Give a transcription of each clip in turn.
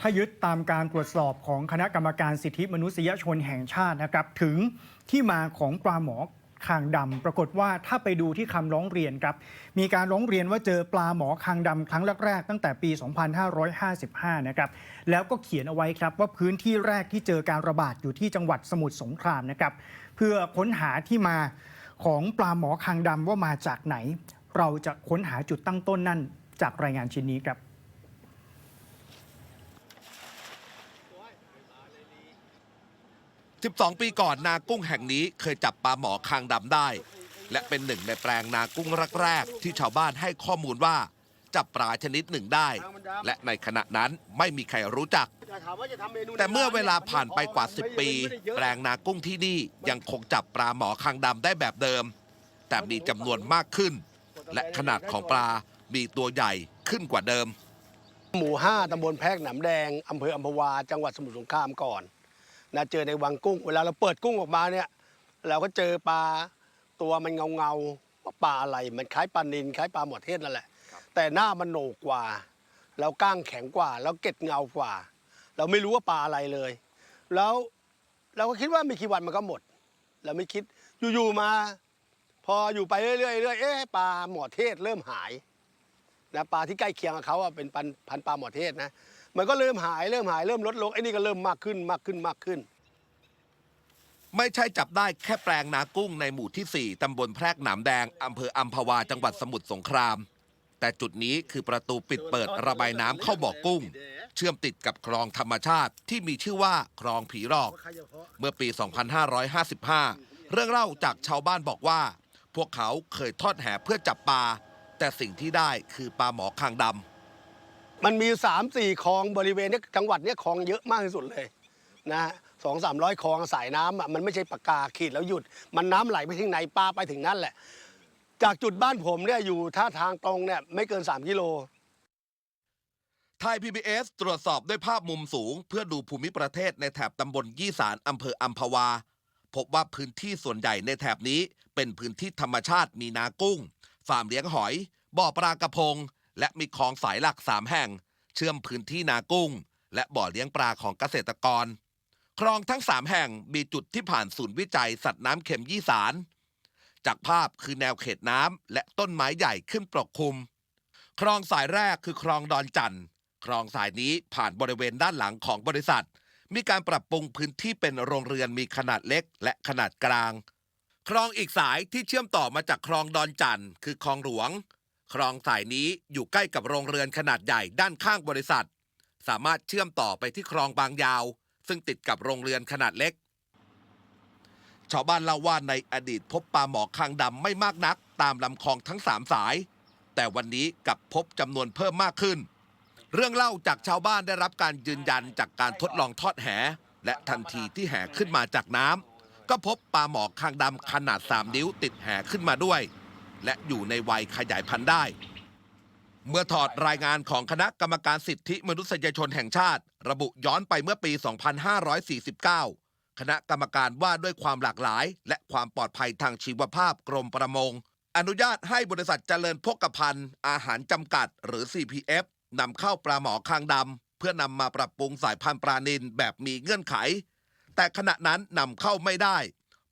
ถ้ายึดตามการตรวจสอบของคณะกรรมการสิทธิมนุษยชนแห่งชาตินะครับ ถึงที่มาของปลาหมอคางดำปรากฏว่าถ้าไปดูที่คำร้องเรียนครับ มีการร้องเรียนว่าเจอปลาหมอคางดำครั้งแรกๆตั้งแต่ปี 2555 นะครับ แล้วก็เขียนเอาไว้ครับว่าพื้นที่แรกที่เจอการระบาดอยู่ที่จังหวัดสมุทรสงครามนะครับ เพื่อค้นหาที่มาของปลาหมอคางดำว่ามาจากไหน เราจะค้นหาจุดตั้งต้นนั่นจากรายงานชิ้นนี้ครับ 12 ปีก่อนนากุ้งแห่งนี้เคยจับปลาหมอคางดำได้ และเป็นหนึ่งในแปลงนากุ้งแรกๆที่ชาวบ้านให้ข้อมูลว่า จับปลาชนิดหนึ่งได้ และในขณะนั้นไม่มีใครรู้จัก แต่เมื่อเวลาผ่านไปกว่า 10 ปี แปลงนากุ้งที่นี่ยังคงจับปลาหมอคางดำได้แบบเดิม แต่มีจำนวนมากขึ้น และขนาดของปลามีตัวใหญ่ขึ้นกว่าเดิม หมู่ 5ตำบลแพรกหนำแดง อำเภออัมพวา จังหวัดสมุทรสงครามก่อน นะเจอในวังกุ้ง เวลาเราเปิดกุ้งออกมาเนี่ยเราก็เจอปลาตัวมันเงาเงาๆว่าปลาอะไร มันคล้ายปลานินคล้ายปลาหมอเทศนั่นแหละ แต่หน้ามันโหนกกว่า แล้วก้างแข็งกว่า แล้วเกล็ดเงากว่า เราไม่รู้ว่าปลาอะไรเลย แล้วเราก็คิดว่าไม่กี่วันมันก็หมด เราไม่คิดอยู่ๆมา พออยู่ไปเรื่อยๆเรื่อยๆเอ๊ะปลาหมอเทศเริ่มหายนะปลาที่ใกล้เคียงกับเขาอะเป็นพันพันปลาหมอเทศนะ มันก็เริ่มหายเริ่มหายเริ่มลดลงไอ้นี่ก็เริ่มมากขึ้นมากขึ้นมากขึ้น ไม่ใช่จับได้แค่แปลงนากุ้งในหมู่ที่ 4 ตำบลแพรกหนามแดง อำเภออัมพวา จังหวัดสมุทรสงคราม แต่จุดนี้คือประตูปิดเปิดระบายน้ำเข้าบ่อกุ้ง เชื่อมติดกับคลองธรรมชาติที่มีชื่อว่าคลองผีรอก เมื่อปี 2555 เรื่องเล่าจากชาวบ้านบอกว่า พวกเขาเคยทอดแหเพื่อจับปลาแต่สิ่งที่ได้คือปลาหมอคางดำ มันมี3ามสี่คลองบริเวณเนี้ยจังหวัดเนี้ยคลองเยอะมากที่สุดเลยนะสองสามร้อยคลองสายน้ำอะมันไม่ใช่ปากกาขีดแล้วหยุด มันน้ำไหลไปถึงไหนปลาไปถึงนั่นแหละ จากจุดบ้านผมเนี่ยอยู่ท่าทางตรงเนี่ยไม่เกิน 3 กิโล ไทย PBS ตรวจสอบด้วยภาพมุมสูง เพื่อดูภูมิประเทศในแถบตำบลยี่สารอำเภออัมพวา พบว่าพื้นที่ส่วนใหญ่ในแถบนี้ เป็นพื้นที่ธรรมชาติมีนากุ้ง ฟาร์มเลี้ยงหอย บ่อปลากระพง และมีคลองสายหลักสามแห่ง เชื่อมพื้นที่นากุ้ง และบ่อเลี้ยงปลาของเกษตรกร คลองทั้งสามแห่งมีจุดที่ผ่านศูนย์วิจัยสัตว์น้ำเข็มยี่สาร จากภาพคือแนวเขตน้ำและต้นไม้ใหญ่ขึ้นปกคลุม คลองสายแรกคือคลองดอนจันทร์คลองสายนี้ผ่านบริเวณด้านหลังของบริษัท มีการปรับปรุงพื้นที่เป็นโรงเรือนมีขนาดเล็ก และขนาดกลาง คลองอีกสายที่เชื่อมต่อมาจากคลองดอนจันทร์คือคลองหลวง คลองสายนี้อยู่ใกล้กับโรงเรือนขนาดใหญ่ด้านข้างบริษัท สามารถเชื่อมต่อไปที่คลองบางยาว ซึ่งติดกับโรงเรือนขนาดเล็ก ชาวบ้านเล่าว่าในอดีตพบปลาหมอคางดำไม่มากนัก ตามลำคลองทั้งสามสาย แต่วันนี้กลับพบจำนวนเพิ่มมากขึ้น เรื่องเล่าจากชาวบ้านได้รับการยืนยันจากการทดลองทอดแห และทันทีที่แหขึ้นมาจากน้ำก็พบปลาหมอคางดำขนาด 3 นิ้วติดแหขึ้นมาด้วย และอยู่ในวัยขยายพันธุ์ได้ เมื่อถอดรายงานของคณะกรรมการสิทธิมนุษยชนแห่งชาติ ระบุย้อนไปเมื่อปี 2549 คณะกรรมการว่าด้วยความหลากหลาย และความปลอดภัยทางชีวภาพกรมประมง อนุญาตให้บริษัทเจริญพกพันธ์อาหารจำกัด หรือ CPF นำเข้าปลาหมอคางดำเพื่อนำมาปรับปรุงสายพันธุ์ปลานิลแบบมีเงื่อนไข แต่ขณะนั้นนำเข้าไม่ได้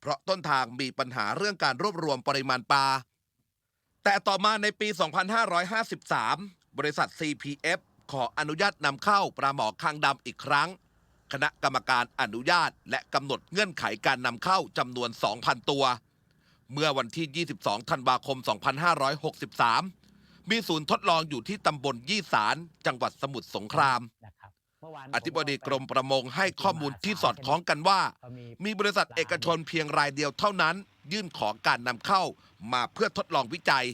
เพราะต้นทางมีปัญหาเรื่องการรวบรวมปริมาณปลา แต่ต่อมาในปี 2553 บริษัท CPF ขออนุญาตนำเข้าปลาหมอคางดำอีกครั้ง คณะกรรมการอนุญาตและกำหนดเงื่อนไขการนำเข้าจำนวน 2,000 ตัว เมื่อวันที่ 22 ธันวาคม 2563 มีศูนย์ทดลองอยู่ที่ตำบลยี่สารจังหวัดสมุทรสงครามนะครับเมื่อวานอธิบดีกรมประมงให้ข้อมูลที่สอดคล้องกันว่า มีบริษัทเอกชนเพียงรายเดียวเท่านั้น ยื่นของการนำเข้ามาเพื่อทดลองวิจัย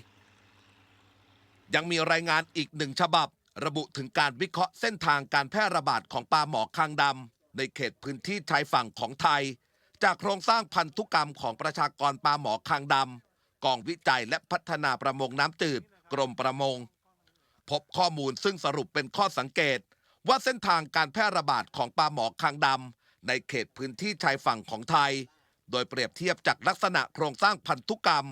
ยังมีรายงานอีกหนึ่งฉบับ ระบุถึงการวิเคราะห์เส้นทางการแพร่ระบาดของปลาหมอคางดำในเขตพื้นที่ชายฝั่งของไทย จากโครงสร้างพันธุกรรมของประชากรปลาหมอคางดำกองวิจัยและพัฒนาประมงน้ำจืด กรมประมง พบข้อมูลซึ่งสรุปเป็นข้อสังเกต ว่าเส้นทางการแพร่ระบาดของปลาหมอคางดำในเขตพื้นที่ชายฝั่งของไทย โดยเปรียบเทียบจากลักษณะโครงสร้างพันธุกรรม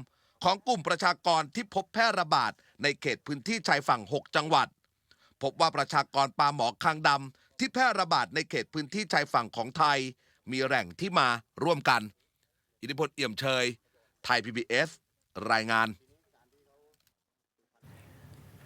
ของกลุ่มประชากรที่พบแพร่ระบาดในเขตพื้นที่ชายฝั่ง 6 จังหวัด พบว่าประชากรปลาหมอคางดำที่แพร่ระบาดในเขตพื้นที่ชายฝั่งของไทย มีแหล่งที่มาร่วมกัน อิทธิพลเอี่ยมเชย ไทย PBS รายงาน